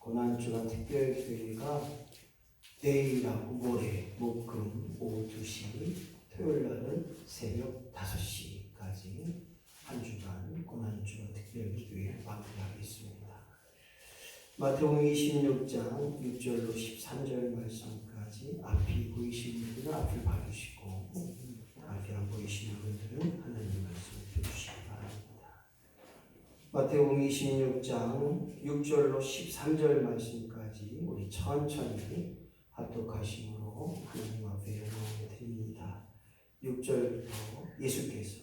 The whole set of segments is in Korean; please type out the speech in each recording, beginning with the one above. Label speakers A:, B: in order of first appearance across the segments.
A: 고난주간 특별교회가 내일 하고 모레 목금 오후 2시 토요일 날은 새벽 5시까지 한 주간 고난주간 특별교회 마무리하겠습니다. 마태복음 26장 6절로 13절 말씀까지 앞이 보이시는 분들은 앞을 봐주시고 앞이 안 보이시는 분들은 하나님 말씀을 들으시기 바랍니다. 마태복음 26장 6절로 13절 말씀까지 우리 천천히 합독하심으로 하나님 앞에 영광을 드립니다. 6절부터 예수께서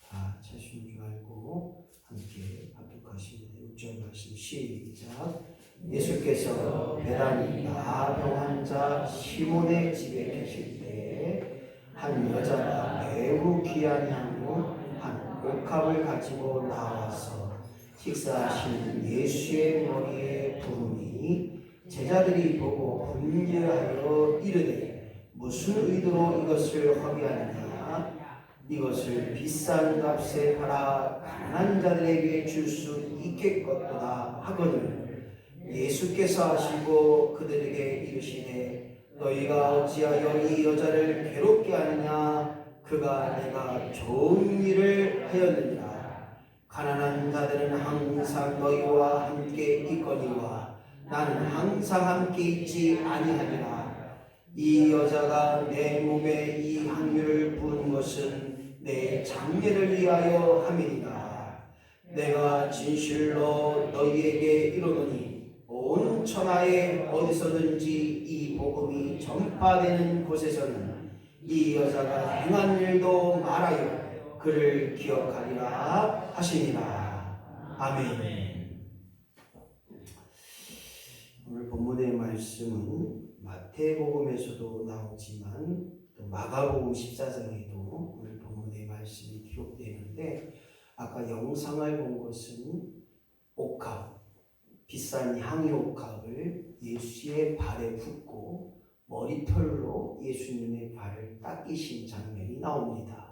A: 다 차신 줄 알고 함께 합독하십니다. 6절 말씀 시작 예수께서 베다니 나병 환자 시몬의 집에 계실 때 한 여자가 매우 귀한 향로 한 옥합을 가지고 나와서 식사하신 예수의 머리에 부으니 제자들이 보고 분개하여 이르되 무슨 의도로 이것을 하게 하느냐? 이것을 비싼 값에 팔아 가난한 자들에게 줄 수 있겠것도다 하거늘. 예수께서 하시고 그들에게 이르시되 너희가 어찌하여 이 여자를 괴롭게 하느냐? 그가 내가 좋은 일을 하였느니라 가난한 자들은 항상 너희와 함께 있거니와 나는 항상 함께 있지 아니하니라. 이 여자가 내 몸에 이 향유를 부은 것은 내 장례를 위하여 함이니라. 내가 진실로 너희에게 이르노니 온 천하에 어디서든지 이 복음이 전파되는 곳에서는 이 여자가 행한 일도 말하여 그를 기억하리라 하시니라 아멘 오늘 본문의 말씀은 마태복음에서도 나오지만 또 마가복음 14장에도 오늘 본문의 말씀이 기록되는데 아까 영상을 본 것은 옥합 비싼 향유 옥합을 예수의 발에 붓고 머리털로 예수님의 발을 닦이신 장면이 나옵니다.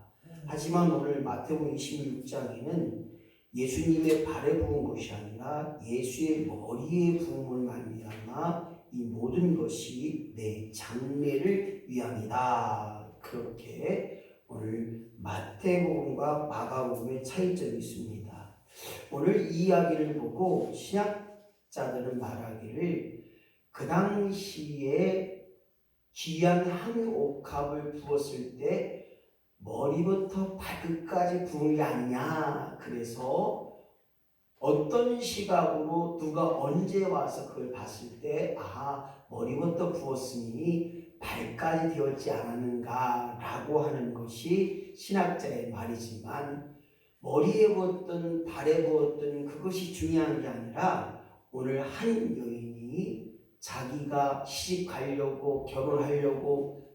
A: 하지만 오늘 마태복음 26장에는 예수님의 발에 부은 것이 아니라 예수의 머리에 부음을 말미암아 이 모든 것이 내 장례를 위함이다. 그렇게 오늘 마태복음과 마가복음의 차이점이 있습니다. 오늘 이 이야기를 보고 신학자들은 말하기를 그 당시에 귀한 향유 옥합을 부었을 때 머리부터 발끝까지 부은 게 아니냐. 그래서 어떤 시각으로 누가 언제 와서 그걸 봤을 때, 아, 머리부터 부었으니 발까지 되었지 않았는가 라고 하는 것이 신학자의 말이지만, 머리에 부었든 발에 부었든 그것이 중요한 게 아니라, 오늘 한 여인이 자기가 시집 가려고 결혼하려고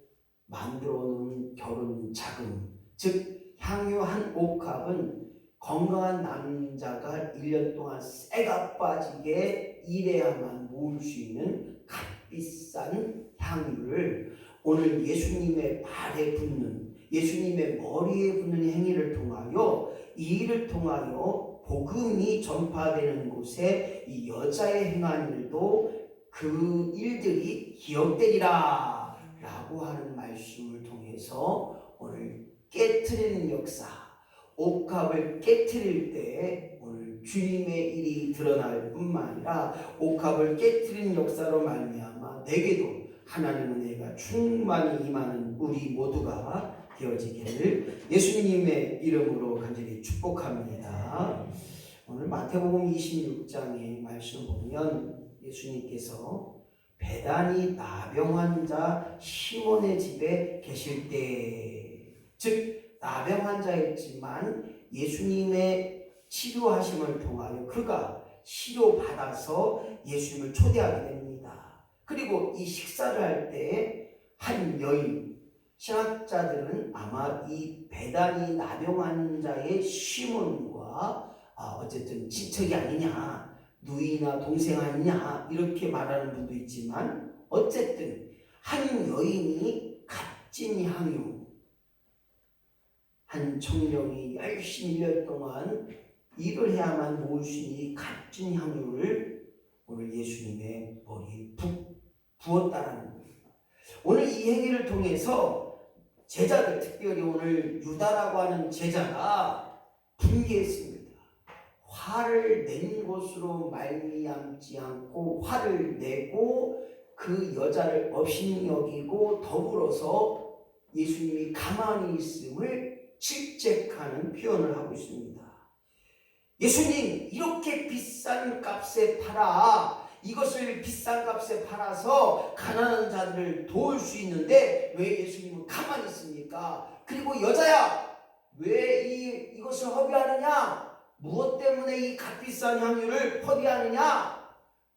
A: 만들어 놓은 결혼 자금, 즉 향유 한 옥합은 건강한 남자가 1년 동안 쇠가 빠지게 일해야만 모을 수 있는 값비싼 향유를 오늘 예수님의 발에 붙는 예수님의 머리에 붙는 행위를 통하여 이 일을 통하여 복음이 전파되는 곳에 이 여자의 행한 일도 그 일들이 기억되리라 라고 하는 말씀을 통해서 오늘 깨트리는 역사, 옥합을 깨트릴 때 오늘 주님의 일이 드러날 뿐만 아니라 옥합을 깨트리는 역사로 말미암아 내게도 하나님 은혜가 충만히 임하는 우리 모두가 되어지기를 예수님의 이름으로 간절히 축복합니다. 오늘 마태복음 26장의 말씀 보면 예수님께서 배단이 나병 환자 시몬의 집에 계실 때, 즉 나병 환자였지만 예수님의 치료하심을 통하여 그가 치료받아서 예수님을 초대하게 됩니다. 그리고 이 식사를 할 때 한 여인, 신학자들은 아마 이 배단이 나병 환자의 시몬과 아, 어쨌든 친척이 아니냐 누이나 동생 아니냐 이렇게 말하는 분도 있지만 어쨌든 한 여인이 값진 향유 한 청년이 열심히 1년 동안 일을 해야만 모을 수 있는 이 값진 향유를 오늘 예수님의 머리에 부, 부었다라는 거예요. 오늘 이 행위를 통해서 제자들 특별히 오늘 유다라고 하는 제자가 분개했습니다. 화를 낸 것으로 말미암지 않고 화를 내고 그 여자를 업신 여기고 더불어서 예수님이 가만히 있음을 질책하는 표현을 하고 있습니다. 예수님 이렇게 비싼 값에 팔아 이것을 비싼 값에 팔아서 가난한 자들을 도울 수 있는데 왜 예수님은 가만히 있습니까? 그리고 여자야 왜 이, 이것을 허비하느냐? 무엇 때문에 이 값비싼 향유를 허비하느냐?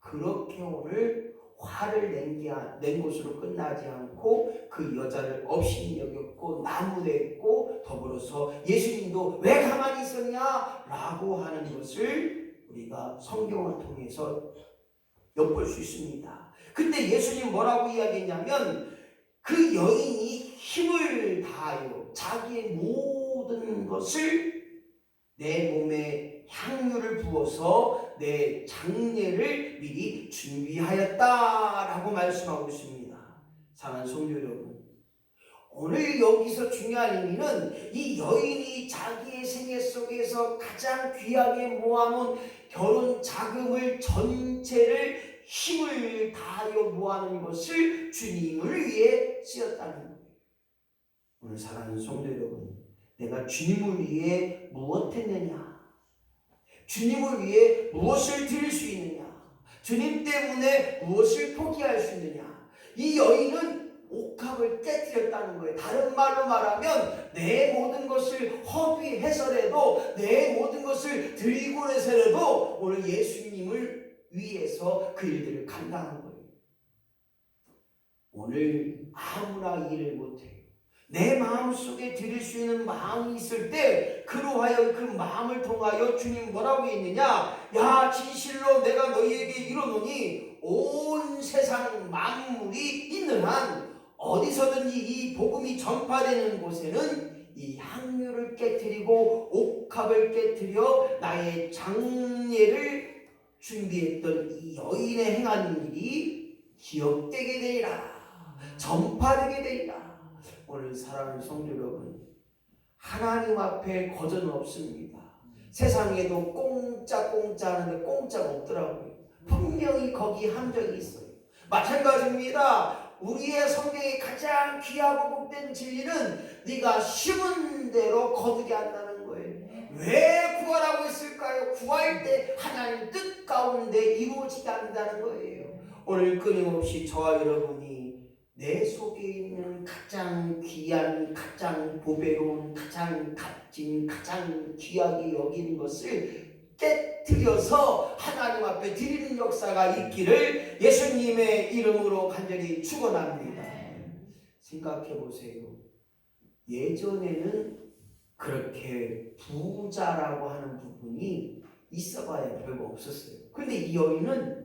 A: 그렇게 오늘 화를 낸, 게, 아- 낸 것으로 끝나지 않고 그 여자를 업신 여겼고 나무랬고 더불어서 예수님도 왜 가만히 있었냐? 라고 하는 것을 우리가 성경을 통해서 엿볼 수 있습니다. 근데 예수님 뭐라고 이야기했냐면 그 여인이 힘을 다하여 자기의 모든 것을 내 몸에 향유를 부어서 내 장례를 미리 준비하였다라고 말씀하고 있습니다. 사랑하는 성도 여러분, 오늘 여기서 중요한 의미는 이 여인이 자기의 생애 속에서 가장 귀하게 모아놓은 결혼 자금을 전체를 힘을 다하여 모아놓은 것을 주님을 위해 쓰였다는 거예요. 오늘 사랑하는 성도 여러분, 내가 주님을 위해 무엇했느냐? 주님을 위해 무엇을 드릴 수 있느냐? 주님 때문에 무엇을 포기할 수 있느냐? 이 여인은 옥합을 깨뜨렸다는 거예요. 다른 말로 말하면 내 모든 것을 허비해서라도 내 모든 것을 드리고 해서라도 오늘 예수님을 위해서 그 일들을 감당한 거예요. 오늘 아무나 일을 못해요. 내 마음 속에 드릴 수 있는 마음이 있을 때 그로하여 그 마음을 통하여 주님 뭐라고 했느냐? 야 진실로 내가 너희에게 이르노니 온 세상 만물이 있는 한 어디서든지 이 복음이 전파되는 곳에는 이 향유를 깨뜨리고 옥합을 깨뜨려 나의 장례를 준비했던 이 여인의 행한 일이 기억되게 되리라. 전파되게 되리라 오늘 사랑하는 성도 여러분 하나님 앞에 거저는 없습니다. 세상에도 공짜 공짜 하는데 공짜가 없더라고요. 분명히 거기 함정이 있어요. 마찬가지입니다. 우리의 성경에 가장 귀하고 복된 진리는 네가 심은 대로 거두게 한다는 거예요. 왜 구하라고 했을까요? 구할 때 하나님 뜻 가운데 이루어지게 한다는 거예요. 오늘 끊임없이 저와 여러분이 내 속에 있는 가장 귀한, 가장 보배로운, 가장 값진, 가장 귀하게 여기는 것을 깨뜨려서 하나님 앞에 드리는 역사가 있기를 예수님의 이름으로 간절히 축원합니다. 생각해 보세요. 예전에는 그렇게 부자라고 하는 부분이 있어봐야 별거 없었어요. 근데 이 여인은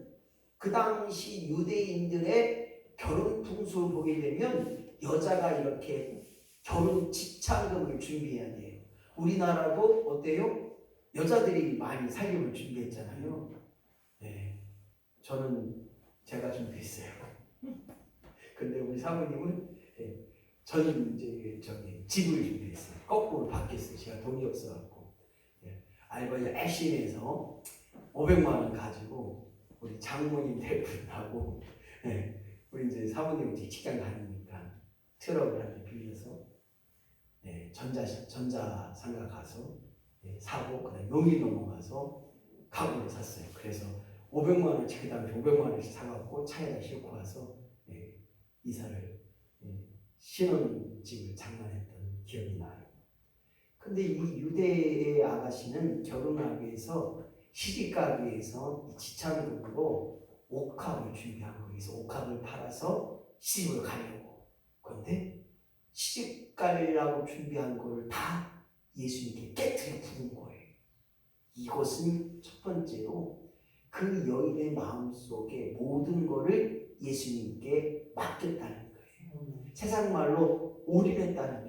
A: 그 당시 유대인들의 결혼 풍습을 보게 되면 여자가 이렇게 결혼 지참금을 준비해야 돼요. 우리나라도 어때요? 여자들이 많이 살림을 준비했잖아요. 네, 저는 제가 준비했어요. 근데 우리 사모님은 네, 저는 이제 저기 집을 준비했어요. 거꾸로 바뀌었어요. 제가 돈이 없어갖고 네, 알바 열심히 해서 500만 원 가지고 우리 장모님 대분하고 네, 우리 이제 사모님 이제 직장 다니니까 트럭을 하나 빌려서 네, 전자 전자 상가 가서 네, 사고 그다음 용인 넘어가서 가구를 샀어요. 그래서 500만 원치 그다음에 500만 원씩 사갖고 차에다 싣고 와서 네, 이사를 네, 신혼집을 장만했던 기억이 나요. 근데 이 유대의 아가씨는 결혼하기 위해서 시집가기 위해서 이 지참금으로 옥합을 준비한 거예요. 그래서 옥합을 팔아서 시집을 가려고. 그런데 시집 가려고 준비한 거를 다 예수님께 깨뜨려 부은 거예요. 이것은 첫 번째로 그 여인의 마음 속에 모든 거를 예수님께 맡겼다는 거예요. 세상 말로 올인했다는 거예요.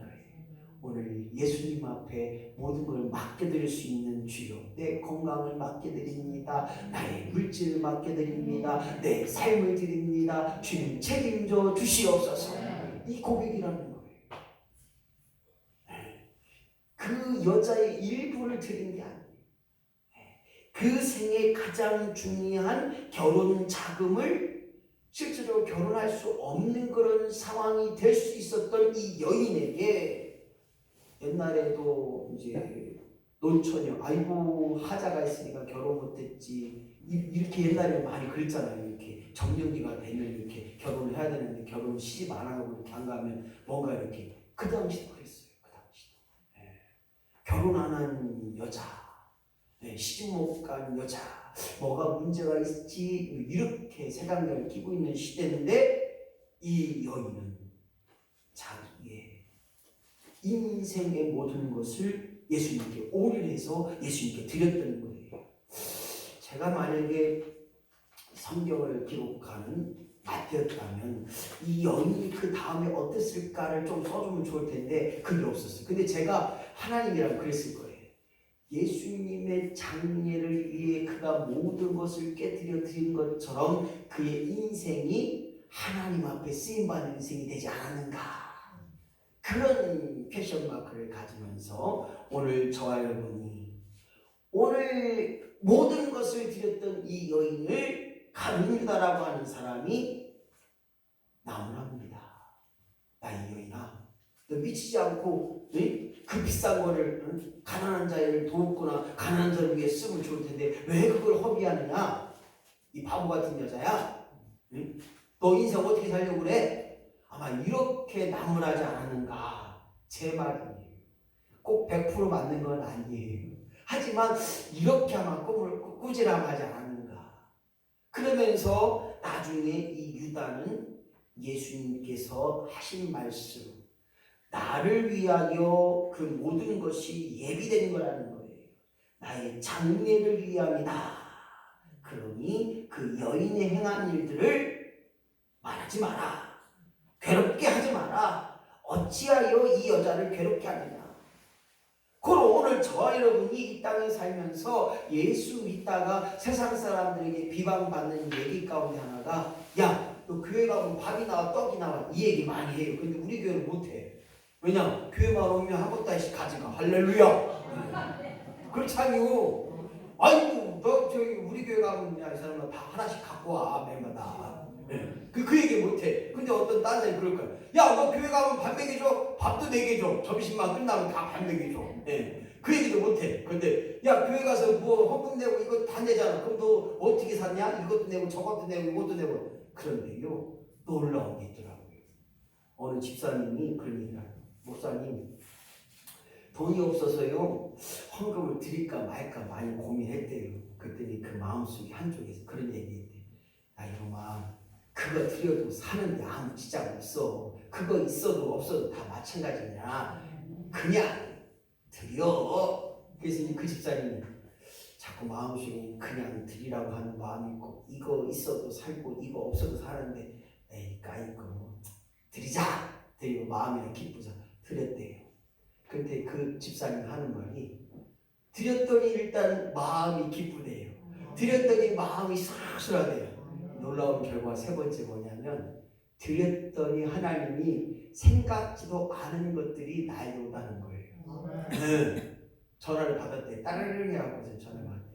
A: 오늘 예수님 앞에 모든 걸 맡겨드릴 수 있는 주요 내 건강을 맡겨드립니다. 나의 물질을 맡겨드립니다. 내 삶을 드립니다. 주님 책임져 주시옵소서. 이 고백이라는 거예요. 그 여자의 일부를 드린 게 아니에요. 그 생에 가장 중요한 결혼 자금을 실제로 결혼할 수 없는 그런 상황이 될 수 있었던 이 여인에게 옛날에도 이제 논처녀 아이고 하자가 있으니까 결혼 못했지. 이- 이렇게 옛날에 많이 그랬잖아요. 이렇게 정년기가 되면 이렇게 결혼을 해야 되는데 결혼 시집 안 하고 이렇게 안 가면 뭔가 이렇게 그 당시도 그랬어요. 그 당시도. 예. 결혼 안 한 여자. 네, 시집 못 간 여자. 뭐가 문제가 있지? 이렇게 세상을 끼고 있는 시대인데 이 여인은 자기의 인생의 모든 것을 예수님께 올인해서 예수님께 드렸던 거예요. 제가 만약에 성경을 기록하는 마태였다면 이 여인이 그 다음에 어땠을까를 좀 써주면 좋을 텐데 그게 없었어요. 근데 제가 하나님이랑 그랬을 거예요. 예수님의 장례를 위해 그가 모든 것을 깨뜨려 드린 것처럼 그의 인생이 하나님 앞에 쓰임 받는 인생이 되지 않았는가 그런 패션 마크를 가지면서 오늘 저와 여러분이 오늘 모든 것을 드렸던 이 여인을 가룟유다라고 하는 사람이 나무랍니다. 야이 여인아, 너 미치지 않고 응? 그 비싼 거를 응? 가난한 자를 돕거나 가난한 자를 위해 쓰면 좋을 텐데 왜 그걸 허비하느냐? 이 바보 같은 여자야. 응? 너 인생 어떻게 살려고 그래? 아마 이렇게 나무라지 않았는가 제 말이에요. 꼭 100% 맞는 건 아니에요. 하지만 이렇게 아마 꿈을 꾸- 꾸지람하지 않았는가. 그러면서 나중에 이 유다는 예수님께서 하신 말씀 나를 위하여 그 모든 것이 예비된 거라는 거예요. 나의 장례를 위함이다. 그러니 그 여인의 행한 일들을 말하지 마라. 괴롭게 하지 마라. 어찌하여 이 여자를 괴롭게 하느냐. 그럼 오늘 저와 여러분이 이 땅에 살면서 예수 믿다가 세상 사람들에게 비방받는 얘기 가운데 하나가 야, 너 교회 가면 밥이 나와 떡이 나와 이 얘기 많이 해요. 근데 우리 교회는 못해. 왜냐? 교회만 오면 하고 다시 가지가 할렐루야. 그렇잖요. 아이고 너 저기 우리 교회 가면 야, 이 사람은 다 하나씩 갖고 와 매마다. 그, 그 얘기 못해. 근데 어떤 딴 사람이 그럴 거야. 야, 너 교회 가면 밥 먹여줘? 밥도 먹여줘. 점심만 끝나면 다 밥 먹여줘. 예. 그 얘기도 못해. 근데, 야, 교회 가서 뭐 헌금 내고 이거 다 내잖아. 그럼 너 어떻게 샀냐? 이것도 내고 저것도 내고 이것도 내고. 그런데요, 놀라운 게 있더라고요. 어느 집사님이 그런 얘기를 하요 목사님, 돈이 없어서요, 헌금을 드릴까 말까 많이 고민했대요. 그랬더니 그 마음속에 한쪽에서 그런 얘기 했대. 야, 이놈아, 그거 드려도 사는데 아무 지장 없어. 그거 있어도 없어도 다 마찬가지냐. 그냥 드려. 그래서 그 집사님이 자꾸 마음속에 그냥 드리라고 하는 마음이 있고 이거 있어도 살고 이거 없어도 사는데 에이 까이고 뭐 드리자. 드리고 마음이 기쁘자. 드렸대요. 근데 그 집사님 하는 말이 드렸더니 일단 마음이 기쁘대요. 드렸더니 마음이 싹쓸하대요. 놀라운 결과 세 번째 뭐냐면 드렸더니 하나님이 생각지도 않은 것들이 나에게 오다는 거예요. 네. 전화를 받았대. 따르릉이라고 해서 전화 받았대.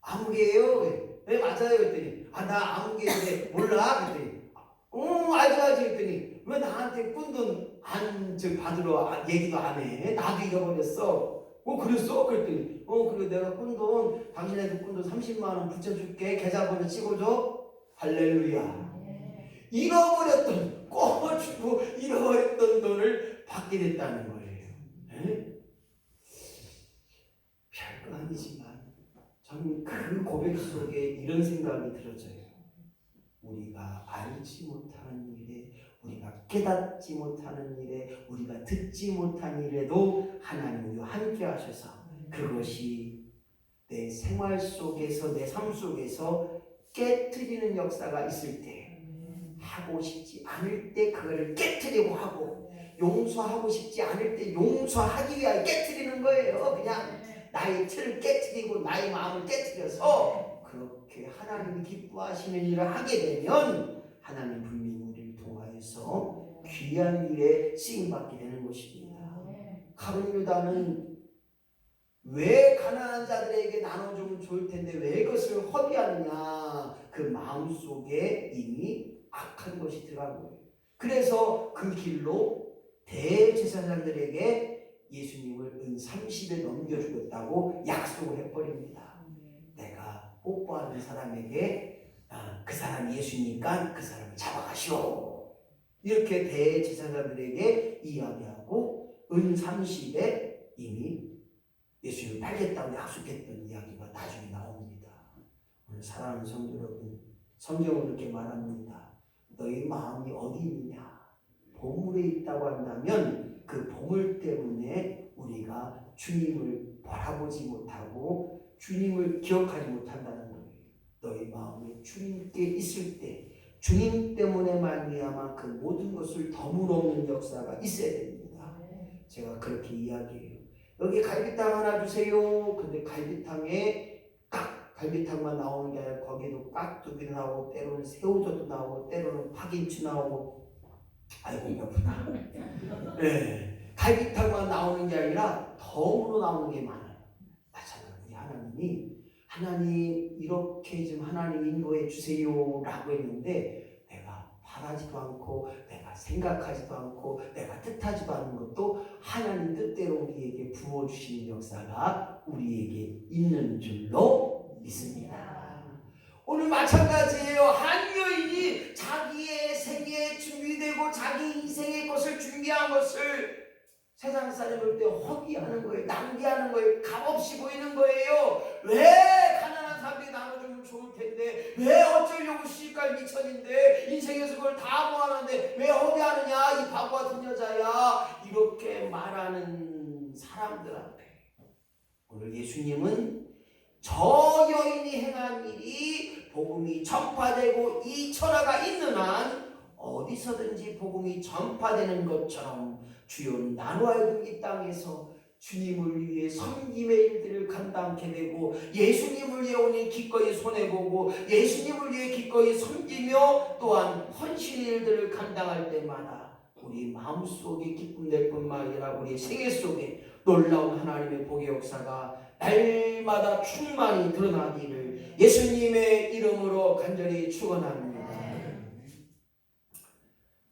A: 아무개예요? 네 맞아요. 그랬더니 아나 아무개인데 몰라? 그랬더니 어 알지 알지 그랬더니 왜 나한테 꾼돈 안저 받으러 아- 얘기도 안 해? 나도 잃어버렸어. 어 그랬어? 그랬더니 어 그래 내가 꾼돈 당신한테 꾼돈 30만 원 붙여줄게 계좌번호 찍어줘. 할렐루야. 잃어버렸던 꼬주고 잃어버렸던 돈을 받게 됐다는 거예요. 에? 별거 아니지만 저는 그 고백 속에 이런 생각이 들어져요. 우리가 알지 못하는 일에 우리가 깨닫지 못하는 일에 우리가 듣지 못한 일에도 하나님 우리와 함께 하셔서 그것이 내 생활 속에서 내 삶 속에서 깨뜨리는 역사가 있을 때 하고 싶지 않을 때 그거를 깨뜨리고 하고 용서하고 싶지 않을 때 용서하기 위하여 깨뜨리는 거예요. 그냥 나의 틀을 깨뜨리고 나의 마음을 깨뜨려서 그렇게 하나님이 기뻐하시는 일을 하게 되면 하나님 분명히 우리를 통하여서 귀한 일에 쓰임받게 되는 것입니다. 가룟 유다는 왜 가난한 자들에게 나눠주면 좋을 텐데 왜 그것을 허비하느냐 그 마음 속에 이미 악한 것이 들어간 거예요. 그래서 그 길로 대제사장들에게 예수님을 은 30에 넘겨주겠다고 약속을 해버립니다. 내가 뽀뽀하는 사람에게 아, 그 사람이 예수니까 그 사람을 잡아가시오. 이렇게 대제사장들에게 이야기하고 은 30에 이미 예수님을 팔겠다고 약속했던 이야기가 나중에 나옵니다. 오늘 사랑하는 성도 여러분, 성경은 이렇게 말합니다. 너희 마음이 어디 있느냐? 보물에 있다고 한다면 그 보물 때문에 우리가 주님을 바라보지 못하고 주님을 기억하지 못한다는 거예요. 너희 마음이 주님께 있을 때 주님 때문에 말미암아 그 모든 것을 더물어오는 역사가 있어야 됩니다. 제가 그렇게 이야기해요. 여기 갈비탕 하나 주세요. 근데 갈비탕에 깍 갈비탕만 나오는 게 아니라 거기도 깍두기 나오고 때로는 새우젓도 나오고 때로는 파김치 나오고 아이고 배고프다. 네. 갈비탕만 나오는 게 아니라 덤으로 나오는 게 많아요. 우리 하나님이 하나님 이렇게 좀 하나님 인도해 주세요라고 했는데 내가 바라지도 않고 생각하지도 않고 내가 뜻하지도 않은 것도 하나님 뜻대로 우리에게 부어 주시는 역사가 우리에게 있는 줄로 믿습니다. 오늘 마찬가지예요. 한 여인이 자기의 생애에 준비되고 자기 인생의 것을 준비한 것을 세상 사람이 볼때 허비하는 거예요. 낭비하는 거예요. 값없이 보이는 거예요. 왜 나눠주면 좋을 텐데 왜 어쩌려고 시집갈 미천인데 인생에서 그걸 다 모아놨는데 왜 허비하느냐 이 바보 같은 여자야? 이렇게 말하는 사람들 앞에 오늘 예수님은 저 여인이 행한 일이 복음이 전파되고 이 천하가 있는 한 어디서든지 복음이 전파되는 것처럼 주여 나누어야 이 땅에서 주님을 위해 섬김의 일들을 감당케 되고 예수님을 위해 오니 기꺼이 손해보고 예수님을 위해 기꺼이 섬기며 또한 헌신의 일들을 감당할 때마다 우리 마음속에 기쁨 될 뿐만 아니라 우리 생애 속에 놀라운 하나님의 복의 역사가 날마다 충만히 드러나기를 예수님의 이름으로 간절히 축원합니다.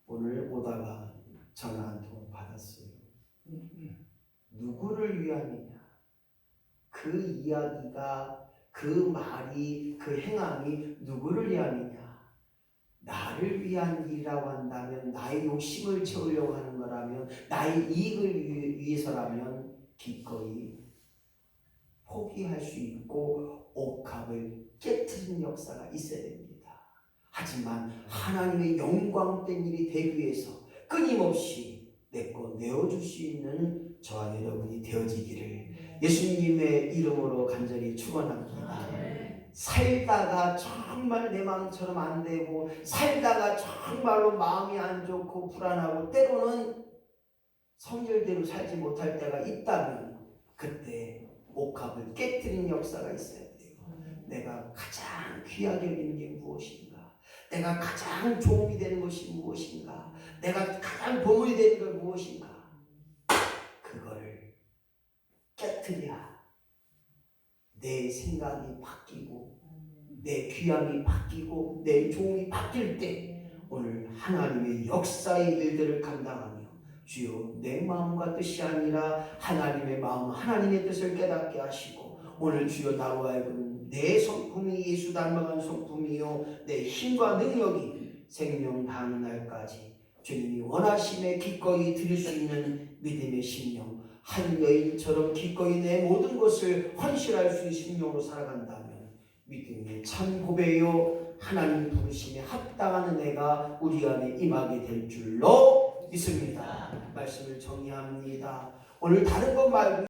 A: 오늘 오다가 전화 한 통 받았어요. 누구를 위함이냐? 그 이야기가 그 말이 그 행함이 누구를 위함이냐? 나를 위한 일이라고 한다면 나의 욕심을 채우려고 하는 거라면 나의 이익을 위- 위해서라면 기꺼이 포기할 수 있고 옥합을 깨트리는 역사가 있어야 됩니다. 하지만 하나님의 영광된 일이 되기 위해서 끊임없이 내거 내어줄 수 있는 저와 여러분이 되어지기를 예수님의 이름으로 간절히 축원합니다. 살다가 정말 내 마음처럼 안 되고 살다가 정말로 마음이 안 좋고 불안하고 때로는 성결대로 살지 못할 때가 있다면 그때 옥합을 깨뜨린 역사가 있어야 돼요. 내가 가장 귀하게 여기는 게 무엇인가? 내가 가장 도움이 되는 것이 무엇인가? 내가 가장 보물이 되는 건 무엇인가? 그거를 깨뜨려야 내 생각이 바뀌고 내 귀함이 바뀌고 내 종이 바뀔 때 오늘 하나님의 역사의 일들을 감당하며 주여 내 마음과 뜻이 아니라 하나님의 마음 하나님의 뜻을 깨닫게 하시고 오늘 주여 나로 하여금 내 성품이 예수 닮아간 성품이요 내 힘과 능력이 생명 다하는 날까지 주님이 원하심에 기꺼이 드릴 수 있는 믿음의 심령 한 여인처럼 기꺼이 내 모든 것을 헌신할 수 있는 심령으로 살아간다면 믿음의 참 고배요 하나님 부르심에 합당한 은혜가 우리 안에 임하게 될 줄로 믿습니다. 말씀을 정리합니다. 오늘 다른 것 말고